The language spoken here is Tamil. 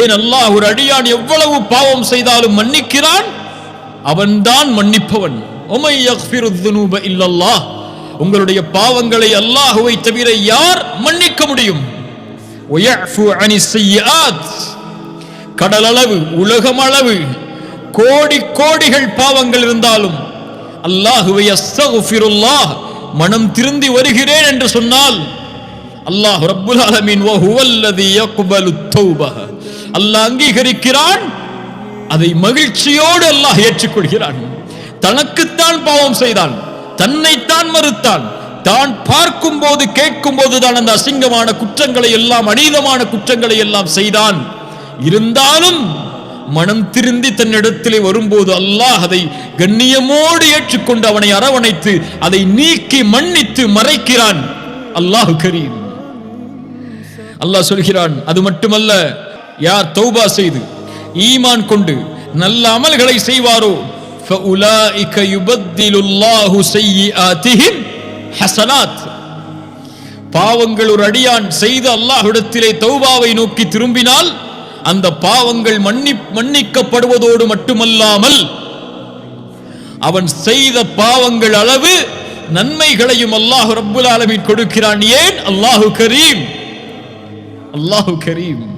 ஏன் அல்லாஹ் ஒரு அடியான் எவ்வளவு பாவம் செய்தாலும் மன்னிக்கிறான்? அவன்தான் மன்னிப்பவன். இல்லல்லா உங்களுடைய பாவங்களை அல்லாஹுவை தவிர யார் மன்னிக்க முடியும்? கடலளவு உலகம் அளவு கோடி கோடிகள் பாவங்கள் இருந்தாலும் அல்லாஹுவை அஸ்தகுஃபிருல்லாஹ் மனம் திருந்தி வருகிறேன் என்று சொன்னால் அல்லாஹ் ரப்புல் அலமீன் வஹுவல்லதி யக்பலு தௌபஹ. அல்லாஹ் அங்கீகரிக்கிறான். அதை மகிழ்ச்சியோடு அல்லாஹ் ஏற்றுக்கொள்கிறான். தனக்குத்தான் பாவம் செய்தான். தன்னைத்தான் மறுத்தான். தான் பார்க்கும் போது கேட்கும் போதுதான் அந்த அசிங்கமான குற்றங்களை எல்லாம் அநீதமான குற்றங்களை எல்லாம் செய்தான். இருந்தாலும் மனம் திருந்தி தன்னிடத்திலே வரும்போது அல்லாஹ் அதை கண்ணியமோடு ஏற்றுக்கொண்டு அவனை அரவணைத்து அதை நீக்கி மன்னித்து மறைக்கிறான். அல்லாஹ் கரீம். அல்லாஹ் சொல்கிறான் அது மட்டுமல்ல யார் தௌபா செய்து ஈமான் கொண்டு நல்ல அமல்களை செய்வாரோ فَأُولَٰئِكَ يُبَدِّلُ اللَّهُ سَيِّئَاتِهِمْ حَسَنَاتٍ பாவங்கள் ஒரு அடியான் செய்து அல்லாஹ்விடத்திலே தௌபாவை நோக்கி திரும்பினால் அந்த பாவங்கள் மன்னி மன்னிக்கப்படுவதோடு மட்டுமல்லாமல் அவன் செய்த பாவங்கள் அளவு நன்மைகளையும் அல்லாஹ் ரப்புல் ஆலமீன் கொடுக்கிறான் ஏன் அல்லாஹு கரீம் அல்லாஹு கரீம்